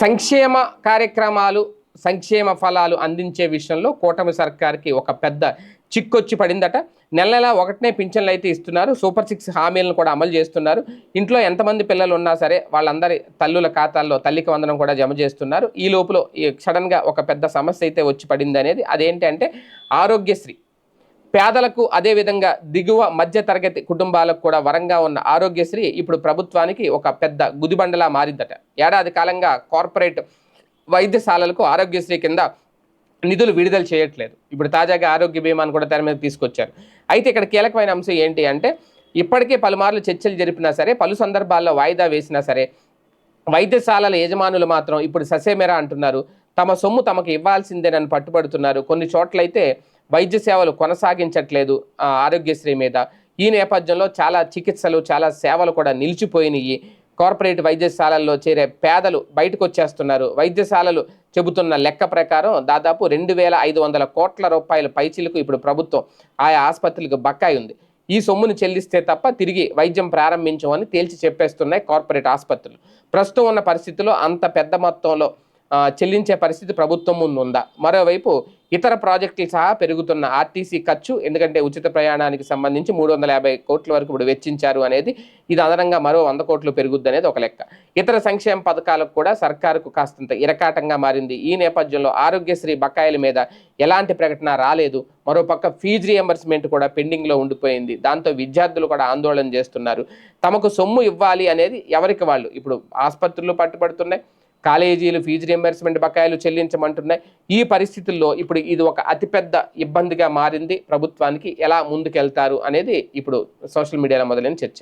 సంక్షేమ కార్యక్రమాలు సంక్షేమ ఫలాలు అందించే విషయంలో కూటమి సర్కార్కి ఒక పెద్ద చిక్కొచ్చి పడిందట. నెల నెల ఒకటినే పింఛన్లు అయితే ఇస్తున్నారు. సూపర్ సిక్స్ హామీలను కూడా అమలు చేస్తున్నారు. ఇంట్లో ఎంతమంది పిల్లలు ఉన్నా సరే వాళ్ళందరి తల్లుల ఖాతాల్లో తల్లికి వందనం కూడా జమ చేస్తున్నారు. ఈ లోపల ఈ సడన్గా ఒక పెద్ద సమస్య అయితే వచ్చి పడింది అనేది అదేంటంటే ఆరోగ్యశ్రీ. పేదలకు అదేవిధంగా దిగువ మధ్య తరగతి కుటుంబాలకు కూడా వరంగా ఉన్న ఆరోగ్యశ్రీ ఇప్పుడు ప్రభుత్వానికి ఒక పెద్ద గుదిబండలా మారిందట. ఏడాది కాలంగా కార్పొరేట్ వైద్యశాలలకు ఆరోగ్యశ్రీ కింద నిధులు విడుదల చేయట్లేదు. ఇప్పుడు తాజాగా ఆరోగ్య బీమాను కూడా తెర మీద తీసుకొచ్చారు. అయితే ఇక్కడ కీలకమైన అంశం ఏంటి అంటే ఇప్పటికే పలుమార్లు చర్చలు జరిపినా సరే పలు సందర్భాల్లో వాయిదా వేసినా సరే వైద్యశాలల యజమానులు మాత్రం ఇప్పుడు ససేమెరా అంటున్నారు. తమ సొమ్ము తమకు ఇవ్వాల్సిందేనని పట్టుబడుతున్నారు. కొన్ని చోట్లయితే వైద్య సేవలు కొనసాగించట్లేదు ఆ, ఆరోగ్యశ్రీ మీద. ఈ నేపథ్యంలో చాలా చికిత్సలు చాలా సేవలు కూడా నిలిచిపోయినాయి. కార్పొరేట్ వైద్యశాలల్లో చేరే పేదలు బయటకు వచ్చేస్తున్నారు వైద్యశాలలు చెబుతున్న లెక్క ప్రకారం దాదాపు రెండు వేల ఐదు వందల కోట్ల రూపాయల పైచీలకు ఇప్పుడు ప్రభుత్వం ఆయా ఆసుపత్రులకు బక్కాయి ఉంది. ఈ సొమ్మును చెల్లిస్తే తప్ప తిరిగి వైద్యం ప్రారంభించమని తేల్చి చెప్పేస్తున్నాయి కార్పొరేట్ ఆసుపత్రులు. ప్రస్తుతం ఉన్న పరిస్థితిలో అంత పెద్ద మొత్తంలో చెల్లించే పరిస్థితి ప్రభుత్వం ముందు ఉందా మరోవైపు ఇతర ప్రాజెక్టులు సహా పెరుగుతున్న ఆర్టీసీ ఖర్చు ఎందుకంటే ఉచిత ప్రయాణానికి సంబంధించి మూడు వందల యాభై కోట్ల వరకు ఇప్పుడు వెచ్చించారు అనేది ఇది అదనంగా మరో వంద కోట్లు పెరుగుద్ది అనేది ఒక లెక్క. ఇతర సంక్షేమ పథకాలకు కూడా సర్కారుకు కాస్తంత ఇరకాటంగా మారింది. ఈ నేపథ్యంలో ఆరోగ్యశ్రీ బకాయిల మీద ఎలాంటి ప్రకటన రాలేదు. మరోపక్క ఫీజు రియంబర్స్మెంట్ కూడా పెండింగ్లో ఉండిపోయింది. దాంతో విద్యార్థులు కూడా ఆందోళన చేస్తున్నారు. తమకు సొమ్ము ఇవ్వాలి అనేది ఎవరికి వాళ్ళు? ఇప్పుడు ఆసుపత్రులు పట్టుబడుతున్నాయి. కాలేజీలు ఫీజు రియంబర్స్మెంట్ బకాయిలు చెల్లించమంటున్నాయి. ఈ పరిస్థితుల్లో ఇప్పుడు ఇది ఒక అతిపెద్ద ఇబ్బందిగా మారింది ప్రభుత్వానికి. ఎలా ముందుకెళ్తారు అనేది ఇప్పుడు సోషల్ మీడియాలో మొదలైన చర్చ.